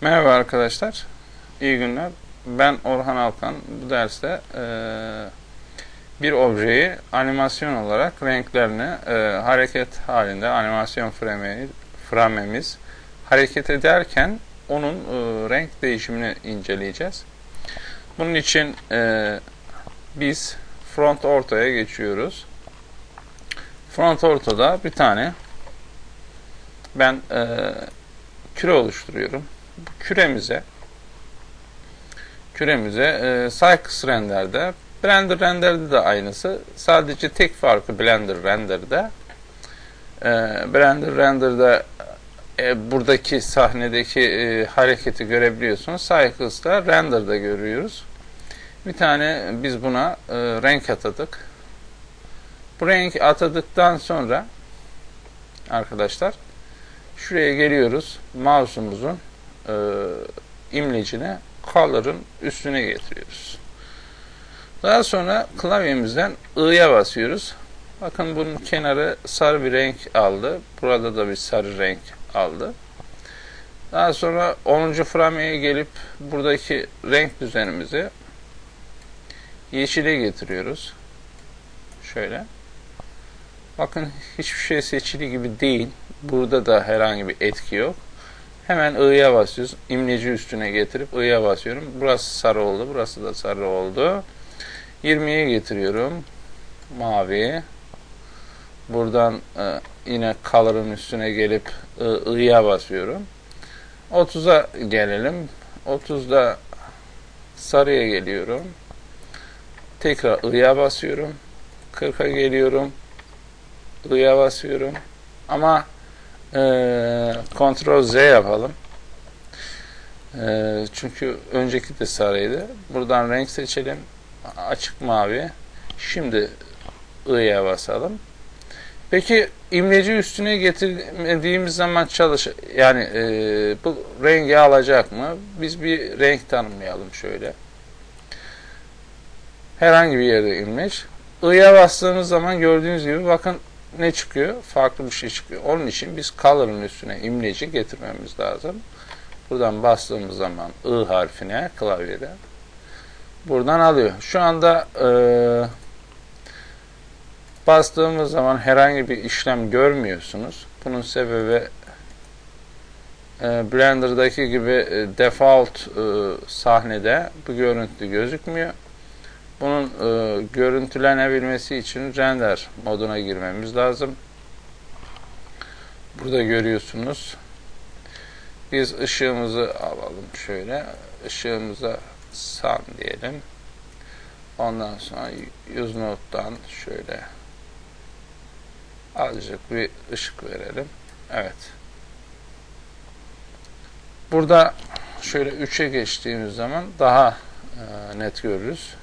Merhaba arkadaşlar, iyi günler. Ben Orhan Alkan. Bu derste e, bir objeyi animasyon olarak renklerini e, hareket halinde animasyon frame, framemiz hareket ederken onun e, renk değişimini inceleyeceğiz. Bunun için e, biz front ortaya geçiyoruz. Front ortada bir tane ben e, küre oluşturuyorum küremize küremize e, Cycles Render'de Blender Render'de de aynısı. Sadece tek farkı Blender Render'de e, Blender Render'da e, buradaki sahnedeki e, hareketi görebiliyorsunuz. Cycles'da Render'da görüyoruz. Bir tane biz buna e, renk atadık. Bu renk atadıktan sonra arkadaşlar şuraya geliyoruz. Mouse'umuzun e, imlecini color'ın üstüne getiriyoruz. Daha sonra klavyemizden I'ya basıyoruz. Bakın bunun kenarı sarı bir renk aldı. Burada da bir sarı renk aldı. Daha sonra 10. frameye gelip buradaki renk düzenimizi yeşile getiriyoruz. Şöyle. Bakın hiçbir şey seçili gibi değil. Burada da herhangi bir etki yok. Hemen I'ya basıyoruz. İmleci üstüne getirip I'ya basıyorum. Burası sarı oldu. Burası da sarı oldu. 20'ye getiriyorum. Mavi. Buradan e, yine color'ın üstüne gelip I'ya basıyorum. 30'a gelelim. 30'da sarıya geliyorum. Tekrar I'ya basıyorum. 40'a geliyorum. I'ya basıyorum. Ama Ctrl Z yapalım. Ee, çünkü önceki de sarıydı. Buradan renk seçelim. Açık mavi. Şimdi I'ya basalım. Peki imleci üstüne getirdiğimiz zaman çalış yani e, bu rengi alacak mı? Biz bir renk tanımlayalım şöyle. Herhangi bir yerde imleç. I'ya bastığımız zaman gördüğünüz gibi bakın ne çıkıyor? Farklı bir şey çıkıyor. Onun için biz color'ın üstüne imleci getirmemiz lazım. Buradan bastığımız zaman I harfine klavyede buradan alıyor. Şu anda e, bastığımız zaman herhangi bir işlem görmüyorsunuz. Bunun sebebi e, Blender'daki gibi e, default e, sahnede bu görüntü gözükmüyor. Bunun e, görüntülenebilmesi için render moduna girmemiz lazım. Burada görüyorsunuz. Biz ışığımızı alalım şöyle. Işığımıza sun diyelim. Ondan sonra use note'dan şöyle azıcık bir ışık verelim. Evet. Burada şöyle 3'e geçtiğimiz zaman daha e, net görürüz.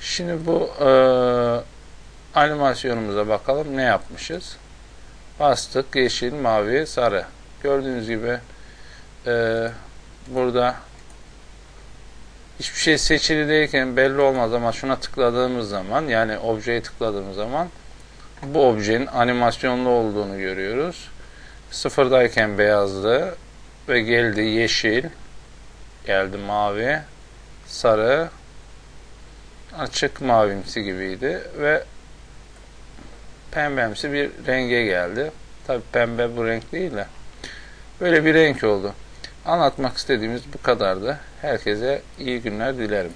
Şimdi bu e, animasyonumuza bakalım ne yapmışız. Bastık yeşil, mavi, sarı. Gördüğünüz gibi e, burada hiçbir şey seçili değilken belli olmaz ama şuna tıkladığımız zaman yani objeye tıkladığımız zaman bu objenin animasyonlu olduğunu görüyoruz. Sıfırdayken beyazdı ve geldi yeşil, geldi mavi, sarı, açık mavimsi gibiydi ve pembemsi bir renge geldi. Tabi pembe bu renk değil de böyle bir renk oldu. Anlatmak istediğimiz bu kadardı. Herkese iyi günler dilerim.